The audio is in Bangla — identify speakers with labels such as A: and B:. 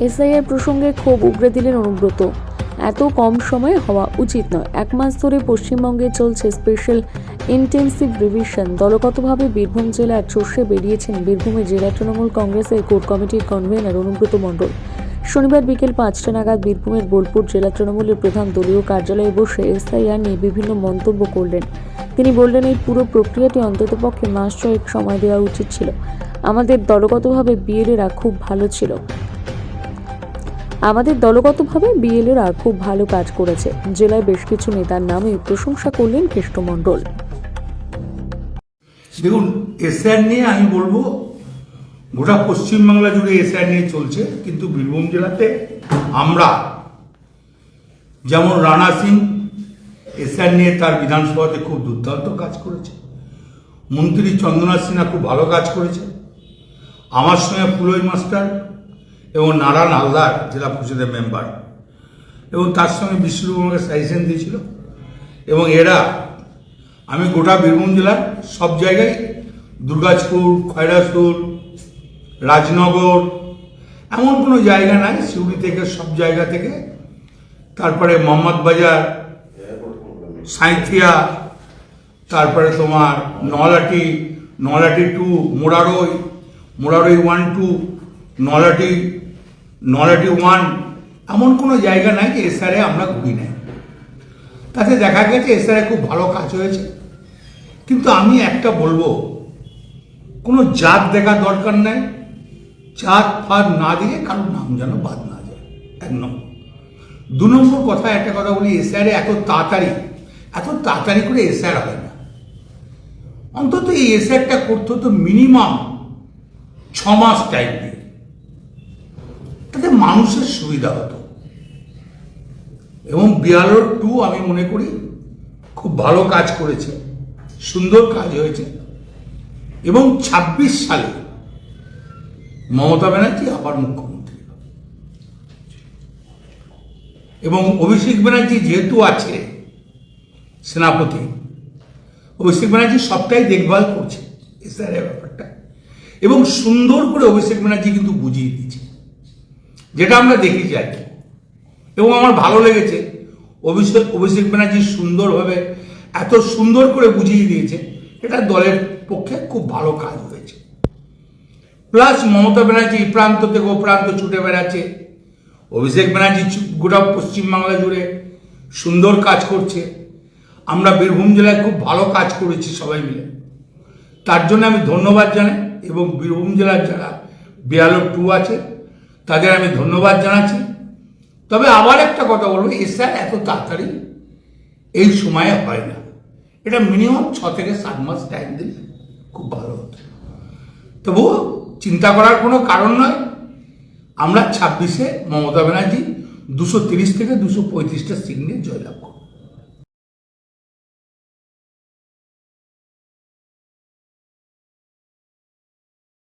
A: এসআইআর প্রসঙ্গে ক্ষোভ উগড়ে দিলেন অনুব্রত। এত কম সময়ে হওয়া উচিত নয়। এক মাস ধরে পশ্চিমবঙ্গে চলছে স্পেশাল ইন্টেন্সিভ রিভিশন দলগতভাবে বীরভূম জেলার চষে বেরিয়েছেন বীরভূমের জেলা তৃণমূল কংগ্রেসের কোর কমিটির কনভেনর অনুব্রত মণ্ডল। শনিবার বিকেল পাঁচটা নাগাদ বীরভূমের বোলপুর জেলা তৃণমূলের প্রধান দলীয় কার্যালয়ে বসে এসআইআর নিয়ে বিভিন্ন মন্তব্য করলেন। তিনি বললেন, এই পুরো প্রক্রিয়াটি অন্ততপক্ষে মাস ছয়েক সময় দেওয়া উচিত ছিল। আমাদের দলগতভাবে বিএলএরা খুব ভালো ছিল। আমাদের দলগতভাবে বিএলএরা খুব ভালো কাজ করেছে। জেলায় বেশ কিছু নেতার নামে প্রশংসা করলেন কৃষ্ণমণ্ডল।
B: দেখুন, এসআর নিয়ে আমি বলব, গোটা পশ্চিমবাংলা জুড়ে এসআর নিয়ে চলছে, কিন্তু বীরভূম জেলাতে আমরা, যেমন রানা সিং, এসআর নিয়ে তার বিধানসভাতে খুব দুর্দান্ত কাজ করেছে। মন্ত্রী চন্দ্রনাথ সিনহা খুব ভালো কাজ করেছে। আমার সঙ্গে পুলই মাস্টার এবং নারায়ণ হালদার জেলা পরিষদের মেম্বার। এবং তার সঙ্গে আমাকে সাজেশন দিয়েছিল। এবং এরা, আমি গোটা বীরভূম জেলার সব জায়গায় দুর্গাজপুর খয়রাসুর রাজনগর, এমন কোনো জায়গা নাই, সিউড়ি থেকে সব জায়গা থেকে। তারপরে মোহাম্মদ বাজার, সাঁইথিয়া, তারপরে তোমার Nalhati Nalhati two Murarai Murarai one two Nalhati Nalhati one এমন কোনো জায়গা নাই যে এসআরে আমরা ঘুরি নাই। তাতে দেখা গেছে এসআরে খুব ভালো কাজ হয়েছে। কিন্তু আমি একটা বলব, কোনো জাত দেখার দরকার নাই। জাত ফাত না দিয়ে কারোর নাম যেন বাদ না যায়। এক নম্বর। দু নম্বর কথা, একটা কথা বলি এসআরে এত তাড়াতাড়ি এত তাড়াতাড়ি করে এসআর হয় না। অন্তত এই এসআরটা করতে হতো মিনিমাম ছ মাস টাইম দিয়ে। তাতে মানুষের সুবিধা হতো। এবং বিয়ালোর টু আমি মনে করি খুব ভালো কাজ করেছে, সুন্দর কাজ হয়েছে। এবং ২৬ সালে মমতা ব্যানার্জি আবার মুখ্যমন্ত্রী। এবং অভিষেক ব্যানার্জি যেহেতু আছে সেনাপতি, অভিষেক ব্যানার্জি সবটাই দেখভাল করছে ব্যাপারটা। এবং সুন্দর করে অভিষেক ব্যানার্জি কিন্তু বুঝিয়ে দিচ্ছে যেটা আমরা দেখি যাই। এবং আমার ভালো লেগেছে। অভিষেক অভিষেক ব্যানার্জি সুন্দরভাবে এত সুন্দর করে বুঝিয়ে দিয়েছে, এটা দলের পক্ষে খুব ভালো কাজ হয়েছে। প্লাস মমতা ব্যানার্জি প্রান্ত থেকে ও প্রান্ত ছুটে বেড়াচ্ছে। অভিষেক ব্যানার্জি গোটা পশ্চিমবাংলা জুড়ে সুন্দর কাজ করছে। আমরা বীরভূম জেলায় খুব ভালো কাজ করেছি সবাই মিলে। তার জন্য আমি ধন্যবাদ জানাই এবং বীরভূম জেলার যারা বিয়ালো টু আছে তাদের আমি ধন্যবাদ জানাচ্ছি। তবে আবার একটা কথা বলব এসআর এত তাড়াতাড়ি এই সময়ে হয় না। এটা মিনিমাম ছ থেকে সাত মাস টাইম দিলে খুব ভালো হতো। তবুও চিন্তা করার কোনো কারণ নয়। আমরা ছাব্বিশে মমতা ব্যানার্জি দুশো তিরিশ থেকে দুশো পঁয়ত্রিশটা সিট নিয়ে জয়লাভ করব।